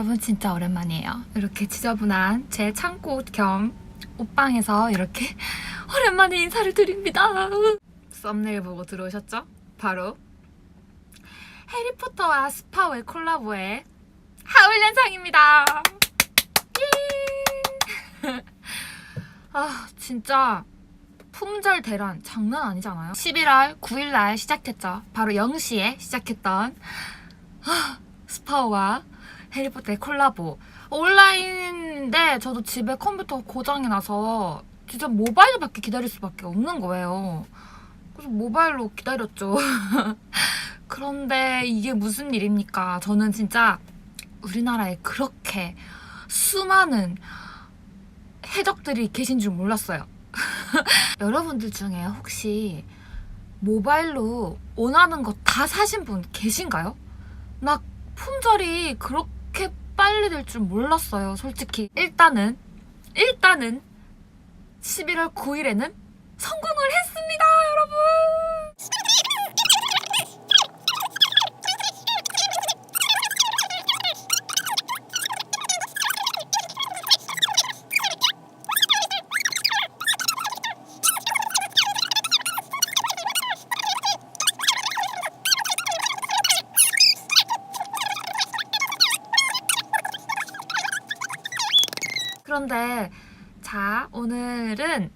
여러분 진짜 오랜만이에요. 이렇게 지저분한 제 창고 겸 옷방에서 이렇게 오랜만에 인사를 드립니다. 썸네일 보고 들어오셨죠? 바로 해리포터와 스파오의 콜라보의 하울연상입니다. 예! 아 진짜 품절 대란 장난 아니잖아요. 11월 9일날 시작했죠. 바로 0시에 시작했던 아, 스파오와 해리포터의 콜라보. 온라인인데 저도 집에 컴퓨터 고장이 나서 진짜 모바일밖에 기다릴 수밖에 없는 거예요. 그래서 모바일로 기다렸죠. 그런데 이게 무슨 일입니까? 저는 진짜 우리나라에 그렇게 수많은 해적들이 계신 줄 몰랐어요. 여러분들 중에 혹시 모바일로 원하는 거 다 사신 분 계신가요? 나 품절이 그렇게 빨리 될 줄 몰랐어요, 솔직히. 일단은, 일단은 11월 9일에는 성공을 했습니다, 여러분! 그런데 자 오늘은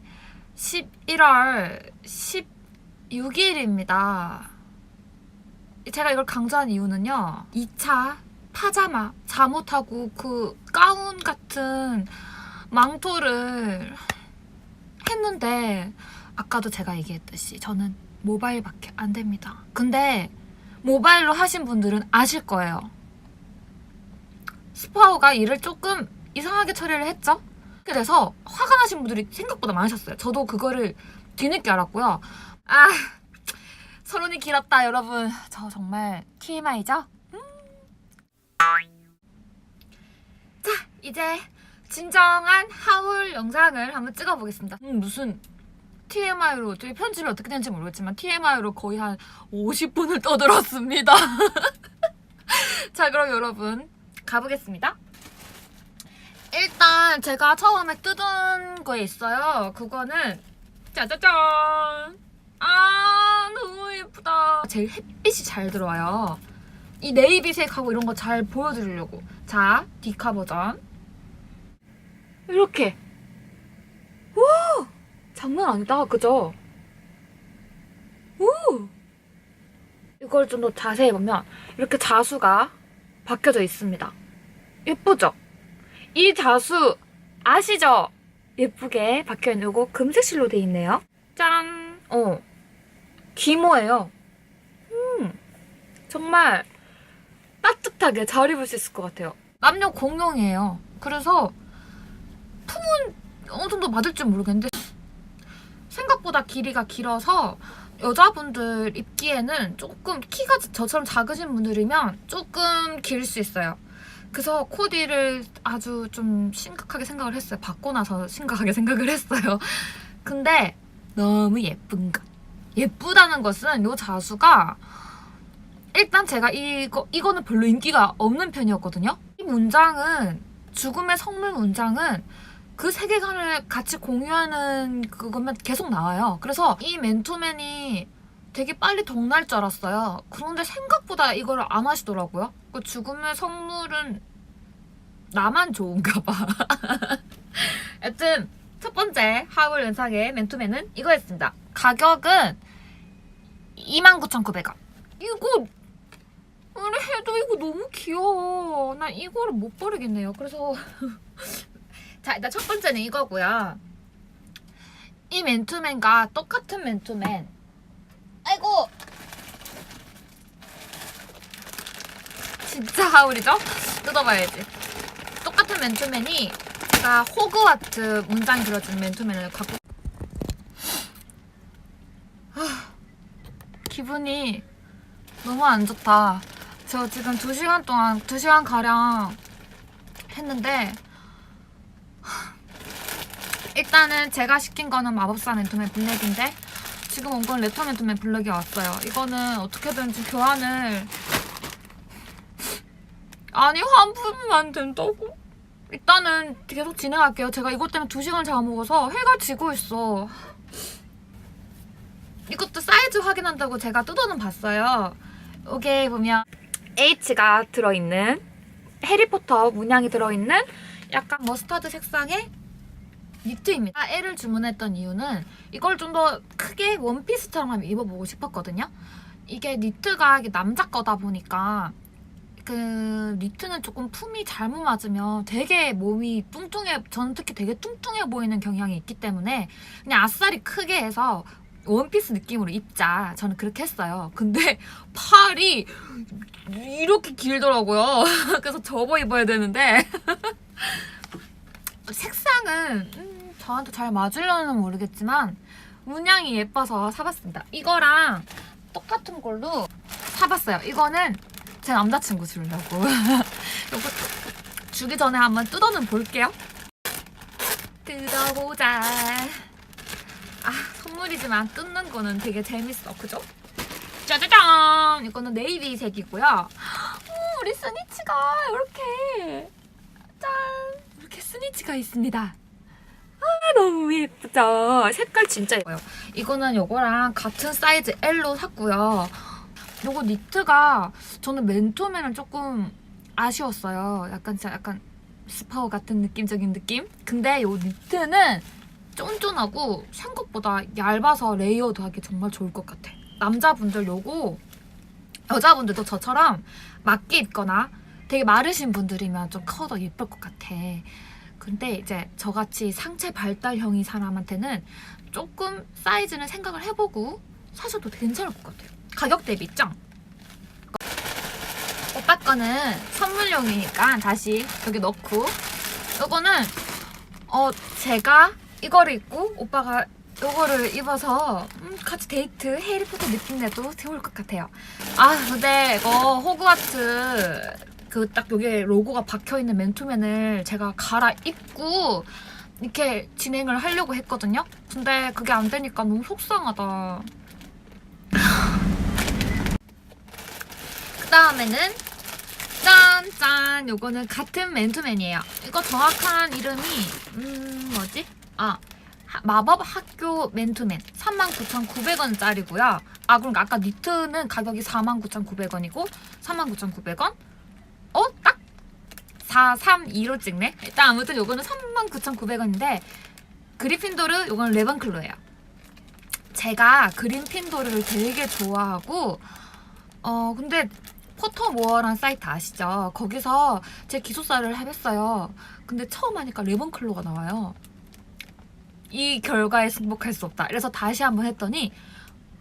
11월 16일입니다. 제가 이걸 강조한 이유는요. 2차 파자마 잠옷하고 그 가운 같은 망토를 했는데 아까도 제가 얘기했듯이 저는 모바일밖에 안 됩니다. 근데 모바일로 하신 분들은 아실 거예요. 스파오가 일을 조금 이상하게 처리를 했죠. 그래서 화가 나신 분들이 생각보다 많으셨어요. 저도 그거를 뒤늦게 알았고요. 아, 서론이 길었다, 여러분. 저 정말 TMI죠? 음. 자, 이제 진정한 하울 영상을 한번 찍어보겠습니다. 음, 무슨 TMI로, 저희 편집을 어떻게 되는지 모르겠지만 TMI로 거의 한 50분을 떠들었습니다. 자, 그럼 여러분 가보겠습니다. 일단 제가 처음에 뜯은 거에 있어요. 그거는 짜자잔. 아 너무 예쁘다. 제일 햇빛이 잘 들어와요. 이 네이비색하고 이런 거 잘 보여드리려고. 자 디카 버전. 이렇게. 와 장난 아니다. 그죠? 오. 이걸 좀 더 자세히 보면 이렇게 자수가 박혀져 있습니다. 예쁘죠? 이 자수 아시죠? 예쁘게 박혀있는 요거 금색실로 돼 있네요. 짠! 어. 기모예요. 음. 정말 따뜻하게 잘 입을 수 있을 것 같아요. 남녀 공용이에요. 그래서 품은 어느 정도 맞을 줄 모르겠는데 생각보다 길이가 길어서 여자분들 입기에는 조금 키가 저처럼 작으신 분들이면 조금 길 수 있어요. 그래서 코디를 아주 좀 심각하게 생각을 했어요. 받고 나서 심각하게 생각을 했어요. 근데 너무 예쁜 것. 예쁘다는 것은 이 자수가 일단 제가 이거 이거는 별로 인기가 없는 편이었거든요. 이 문장은 죽음의 성물 문장은 그 세계관을 같이 공유하는 그거면 계속 나와요. 그래서 이 맨투맨이 되게 빨리 덕날 줄 알았어요. 그런데 생각보다 이걸 안 하시더라고요. 그 죽음의 성물은 나만 좋은가 봐. 여튼 첫 번째 하울 연상의 맨투맨은 이거였습니다. 가격은 29,900원. 이거 우리 해도 이거 너무 귀여워. 나 이거를 못 버리겠네요. 그래서 자 일단 첫 번째는 이거고요. 이 맨투맨과 똑같은 맨투맨. 아이고 진짜 하울이죠? 뜯어봐야지. 똑같은 맨투맨이 제가 호그와트 문장이 들어진 맨투맨을 갖고 아, 기분이 너무 안 좋다. 저 지금 2시간 동안 2시간 가량 했는데 하, 일단은 제가 시킨 거는 마법사 맨투맨 블랙인데 지금 온 건 레터 맨투맨 블랙이 왔어요. 이거는 어떻게든 지 교환을 아 아니 환불은 안 된다고? 일단은 계속 진행할게요. 제가 이것 때문에 2시간 잘 먹어서 해가 지고 있어. 이것도 사이즈 확인한다고 제가 뜯어는 봤어요. 여기 보면 H가 들어있는 해리포터 문양이 들어있는 약간 머스타드 색상의 니트입니다. L을 주문했던 이유는 이걸 좀 더 크게 원피스처럼 입어보고 싶었거든요. 이게 니트가 남자 거다 보니까 그 니트는 조금 품이 잘못 맞으면 되게 몸이 뚱뚱해 저는 특히 되게 뚱뚱해 보이는 경향이 있기 때문에 그냥 아싸리 크게 해서 원피스 느낌으로 입자 저는 그렇게 했어요 근데 팔이 이렇게 길더라고요 그래서 접어 입어야 되는데 색상은 음, 저한테 잘 맞으려는 모르겠지만 문양이 예뻐서 사봤습니다 이거랑 똑같은 걸로 사봤어요 이거는 제 남자친구 주려고. 이거 주기 전에 한번 뜯어는 볼게요. 뜯어보자. 아, 선물이지만 뜯는 거는 되게 재밌어. 그죠? 짜자잔! 이거는 네이비색이고요. 오, 우리 스니치가 이렇게 짠! 스니치가 있습니다. 아, 너무 예쁘죠? 색깔 진짜 예뻐요. 이거는 요거랑 같은 사이즈 L로 샀고요. 요거 니트가 저는 맨투맨은 조금 아쉬웠어요. 약간 진짜 약간 스파오 같은 느낌적인 느낌? 근데 요 니트는 쫀쫀하고 생각보다 얇아서 레이어드 하기 정말 좋을 것 같아. 남자분들 요거 여자분들도 저처럼 맞게 입거나 되게 마르신 분들이면 좀 커도 예쁠 것 같아. 근데 이제 저같이 상체 발달형인 사람한테는 조금 사이즈는 생각을 해보고 사셔도 괜찮을 것 같아요. 가격 대비 짱! 오빠 거는 선물용이니까 다시 여기 넣고 이거는 어 제가 이거를 입고 오빠가 이거를 입어서 음, 같이 데이트 해리포터 느낌 내도 좋을 것 같아요. 아 근데 이거 호그와트 그 딱 여기 로고가 박혀 있는 맨투맨을 제가 갈아 입고 이렇게 진행을 하려고 했거든요. 근데 그게 안 되니까 너무 속상하다. 그 다음에는 짠짠 요거는 같은 맨투맨이에요. 이거 정확한 이름이 음 뭐지? 아 하- 마법 학교 맨투맨 39,900원짜리고요. 아 그러니까 아까 니트는 가격이 49,900원이고 39,900원? 어? 딱 432로 찍네. 일단 아무튼 요거는 39,900원인데 그리핀도르 요거는 레번클로예요. 제가 그린핀도르를 되게 좋아하고 어 근데 포터모어란 사이트 아시죠? 거기서 제 기숙사를 해봤어요. 근데 처음 하니까 레몬클로가 나와요. 이 결과에 승복할 수 없다. 그래서 다시 한번 했더니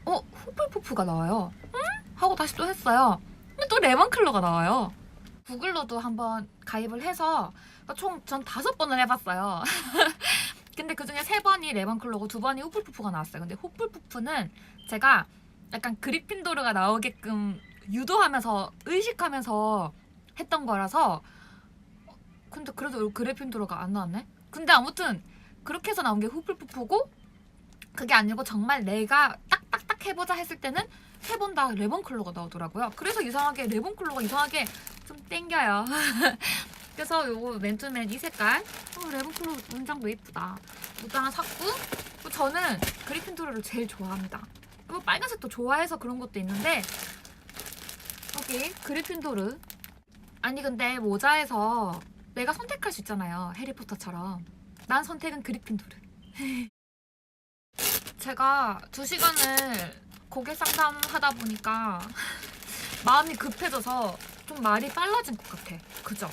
어? 후플푸프가 나와요. 응? 하고 다시 또 했어요. 근데 또 레몬클로가 나와요. 구글로도 한번 가입을 해서 총 전 다섯 번을 해봤어요. 근데 그 중에 세 번이 레몬클로고 두 번이 후플푸프가 나왔어요. 근데 후플푸프는 제가 약간 그리핀도르가 나오게끔 유도하면서 의식하면서 했던 거라서 어, 근데 그래도 그리핀도르가 안 나왔네. 근데 아무튼 그렇게 해서 나온 게 후플푸프고 그게 아니고 정말 내가 딱딱딱 해보자 했을 때는 세번다 레몬클로가 나오더라고요. 그래서 이상하게 레몬클로가 이상하게 좀 땡겨요. 그래서 요거 맨투맨 이 색깔 어, 레몬클로 문장도 예쁘다. 이거 하나 샀고 또 저는 그리핀도르를 제일 좋아합니다. 뭐 빨간색도 좋아해서 그런 것도 있는데 여기 그리핀도르 아니 근데 모자에서 내가 선택할 수 있잖아요 해리포터처럼 난 선택은 그리핀도르 제가 두 시간을 고객 상담하다 보니까 마음이 급해져서 좀 말이 빨라진 것 같아 그죠?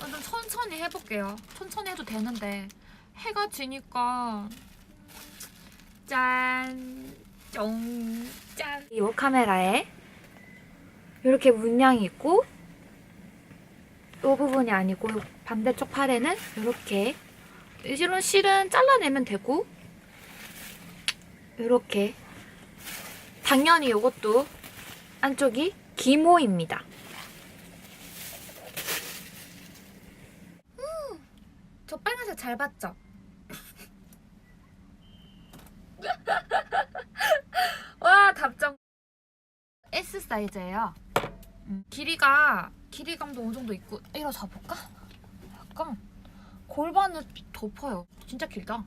어, 좀 천천히 해볼게요 천천히 해도 되는데 해가 지니까 짠 쫑, 짠. 이 카메라에 이렇게 문양이 있고 이 부분이 아니고 요 반대쪽 팔에는 이렇게 실은 실은 잘라내면 되고 이렇게 당연히 이것도 안쪽이 기모입니다. 음, 저 빨간색 잘 봤죠? 와 답장 S 사이즈예요. 음, 길이가 길이감도 어느 정도 있고 일어서 볼까? 약간 골반을 덮어요. 진짜 길다.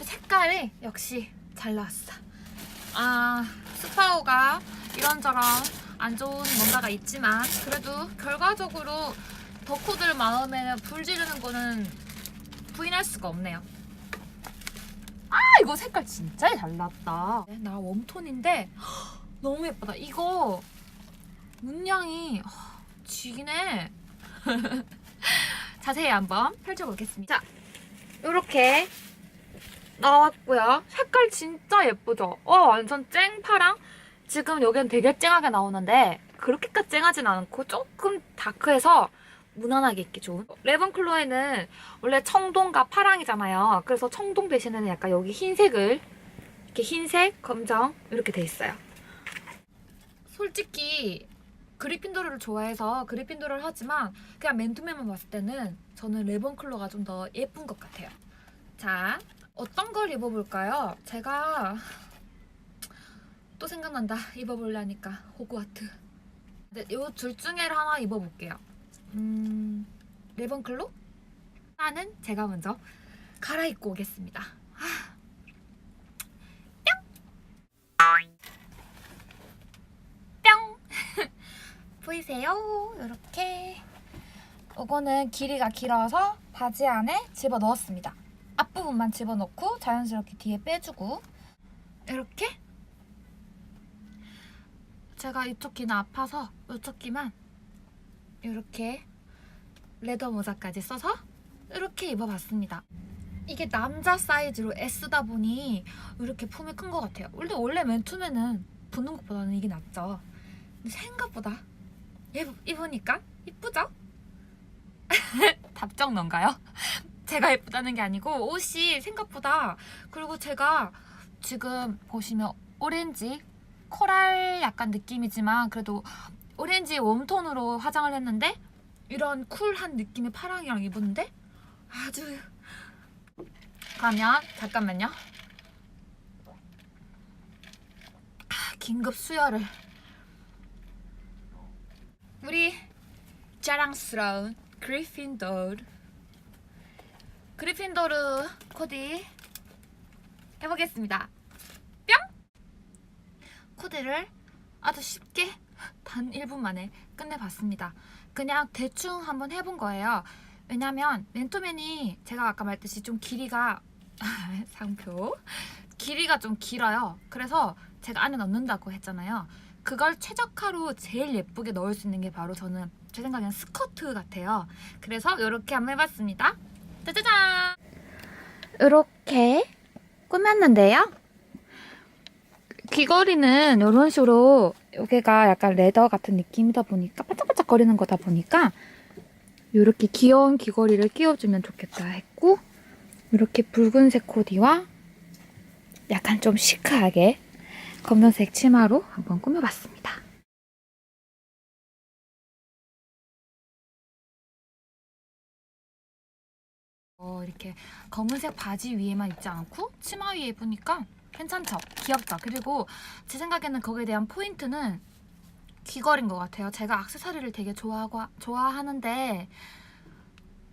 색깔이 역시 잘 나왔어. 아 스파오가 이런저런 안 좋은 뭔가가 있지만 그래도 결과적으로 덕후들 마음에 불 지르는 거는 부인할 수가 없네요. 아 이거 색깔 진짜 잘 나왔다. 네, 나 웜톤인데 너무 예쁘다. 이거 문양이 아, 지기네. 자세히 한번 펼쳐보겠습니다. 자, 이렇게 나왔고요. 색깔 진짜 예쁘죠? 어, 완전 쨍파랑 지금 여기는 되게 쨍하게 나오는데 그렇게까지 쨍하진 않고 조금 다크해서 무난하게 입기 좋은 레븐클로에는 원래 청동과 파랑이잖아요. 그래서 청동 대신에는 약간 여기 흰색을 이렇게 흰색, 검정 이렇게 돼 있어요. 솔직히 그리핀도르를 좋아해서 그리핀도르를 하지만 그냥 맨투맨만 봤을 때는 저는 레븐클로가 좀 더 예쁜 것 같아요. 자, 어떤 걸 입어볼까요? 제가 또 생각난다. 입어보려니까 호그와트. 네, 이둘 중에 하나 입어볼게요. 음, 레븐클로? 나는 제가 먼저 갈아입고 오겠습니다. 아. 뿅! 뿅! 보이세요? 이렇게. 이거는 길이가 길어서 바지 안에 집어 넣었습니다. 앞부분만 집어넣고 자연스럽게 뒤에 빼주고 이렇게 제가 이쪽 귀는 아파서 이쪽 귀만 이렇게 레더 모자까지 써서 이렇게 입어봤습니다. 이게 남자 사이즈로 S다 보니 이렇게 품이 큰 것 같아요. 원래 원래 맨투맨은 붙는 것보다는 이게 낫죠. 근데 생각보다 입, 입으니까 이쁘죠? 답정 넌가요? 제가 예쁘다는 게 아니고 옷이 생각보다 그리고 제가 지금 보시면 오렌지 코랄 약간 느낌이지만 그래도 오렌지 웜톤으로 화장을 했는데 이런 쿨한 느낌의 파랑이랑 입었는데 아주 그러면 잠깐만요 아, 긴급 수혈을 우리 자랑스러운 그리핀도르 그리핀도르 코디 해보겠습니다. 뿅! 코디를 아주 쉽게 단 1분 만에 끝내봤습니다. 그냥 대충 한번 해본 거예요. 왜냐면 맨투맨이 제가 아까 말했듯이 좀 길이가 상표 길이가 좀 길어요. 그래서 제가 안에 넣는다고 했잖아요. 그걸 최적화로 제일 예쁘게 넣을 수 있는 게 바로 저는 제 생각엔 스커트 같아요. 그래서 이렇게 한번 해봤습니다. 짜자잔! 이렇게 꾸몄는데요. 귀걸이는 이런 식으로 여기가 약간 레더 같은 느낌이다 보니까 반짝반짝 거리는 거다 보니까 이렇게 귀여운 귀걸이를 끼워주면 좋겠다 했고 이렇게 붉은색 코디와 약간 좀 시크하게 검정색 치마로 한번 꾸며봤습니다. 어, 이렇게 검은색 바지 위에만 입지 않고 치마 위에 입으니까 괜찮죠? 귀엽죠? 그리고 제 생각에는 거기에 대한 포인트는 귀걸이인 것 같아요. 제가 악세사리를 되게 좋아하고, 좋아하는데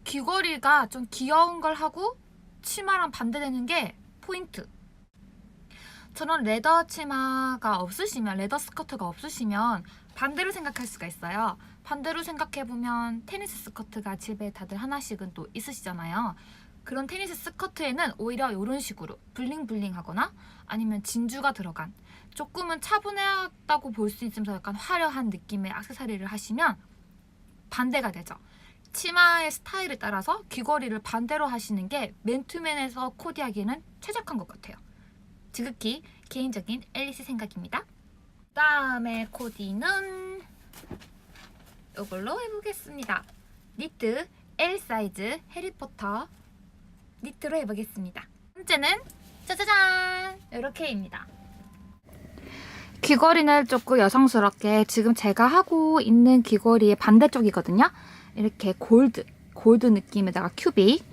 귀걸이가 좀 귀여운 걸 하고 치마랑 반대되는 게 포인트. 저런 레더 치마가 없으시면 레더 스커트가 없으시면 반대로 생각할 수가 있어요. 반대로 생각해보면 테니스 스커트가 집에 다들 하나씩은 또 있으시잖아요. 그런 테니스 스커트에는 오히려 이런 식으로 블링블링 하거나 아니면 진주가 들어간 조금은 차분하다고 볼 수 있으면서 약간 화려한 느낌의 액세서리를 하시면 반대가 되죠. 치마의 스타일에 따라서 귀걸이를 반대로 하시는 게 맨투맨에서 코디하기에는 최적한 것 같아요. 지극히 개인적인 앨리스 생각입니다. 다음에 코디는 이걸로 해보겠습니다. 니트 L 사이즈 해리포터 니트로 해보겠습니다. 번째는 짜자잔 이렇게입니다. 귀걸이는 조금 여성스럽게 지금 제가 하고 있는 귀걸이의 반대쪽이거든요. 이렇게 골드, 골드 느낌에다가 큐빅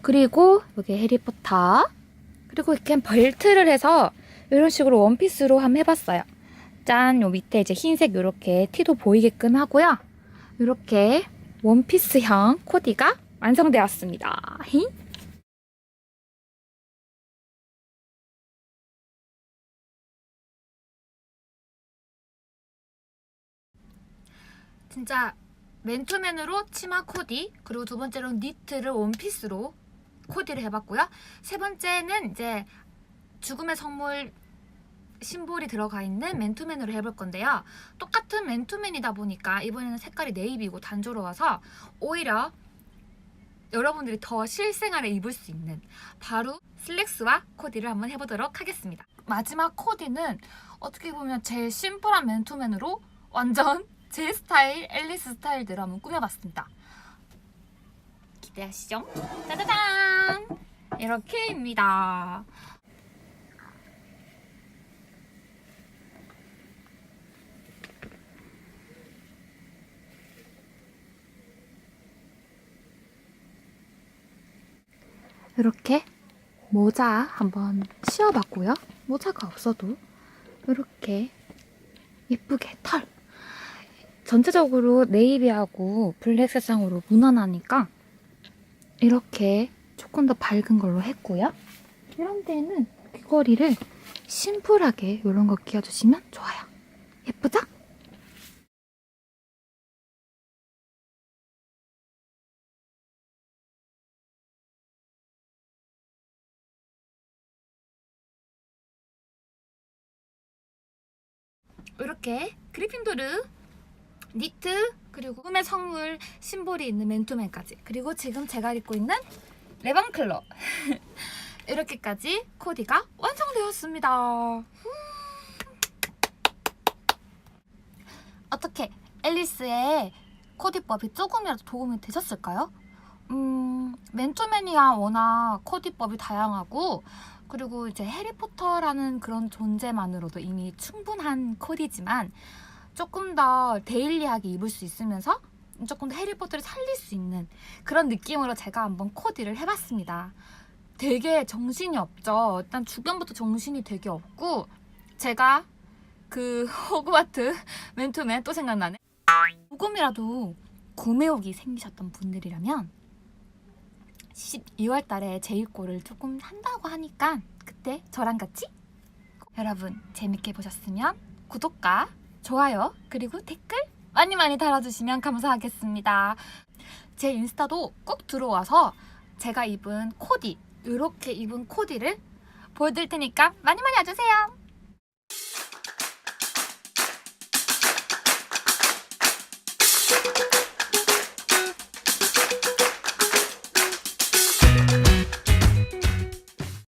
그리고 여기 해리포터 그리고 이렇게 벨트를 해서 이런 식으로 원피스로 한번 해봤어요. 짠! 요 밑에 이제 흰색 이렇게 티도 보이게끔 하고요. 이렇게 원피스형 코디가 완성되었습니다. 히? 진짜 맨투맨으로 치마 코디 그리고 두 번째로 니트를 원피스로 코디를 해봤고요. 세 번째는 이제 죽음의 선물 심볼이 들어가 있는 맨투맨으로 해볼 건데요. 똑같은 맨투맨이다 보니까 이번에는 색깔이 네이비고 단조로워서 오히려 여러분들이 더 실생활에 입을 수 있는 바로 슬랙스와 코디를 한번 해보도록 하겠습니다. 마지막 코디는 어떻게 보면 제일 심플한 맨투맨으로 완전 제 스타일, 앨리스 스타일대로 한번 꾸며봤습니다. 기대하시죠? 짜자잔! 이렇게입니다. 이렇게 모자 한번 씌워봤고요. 모자가 없어도 이렇게 예쁘게 털. 전체적으로 네이비하고 블랙 색상으로 무난하니까 이렇게 조금 더 밝은 걸로 했고요. 이런 데는 귀걸이를 심플하게 이런 거 끼워주시면 좋아요. 예쁘죠? 이렇게 그리핀도르 니트 그리고 꿈의 선물 심볼이 있는 맨투맨까지 그리고 지금 제가 입고 있는 레방클러 이렇게까지 코디가 완성되었습니다. 후. 어떻게 앨리스의 코디법이 조금이라도 도움이 되셨을까요? 음, 맨투맨이야 워낙 코디법이 다양하고 그리고 이제 해리포터라는 그런 존재만으로도 이미 충분한 코디지만 조금 더 데일리하게 입을 수 있으면서 조금 더 해리포터를 살릴 수 있는 그런 느낌으로 제가 한번 코디를 해봤습니다. 되게 정신이 없죠. 일단 주변부터 정신이 되게 없고 제가 그 호그와트 맨투맨 또 생각나네. 조금이라도 구매욕이 생기셨던 분들이라면 12월 달에 재입고를 조금 한다고 하니까 그때 저랑 같이 여러분 재밌게 보셨으면 구독과 좋아요 그리고 댓글 많이 많이 달아주시면 감사하겠습니다. 제 인스타도 꼭 들어와서 제가 입은 코디 이렇게 입은 코디를 보여드릴 테니까 많이 많이 와주세요.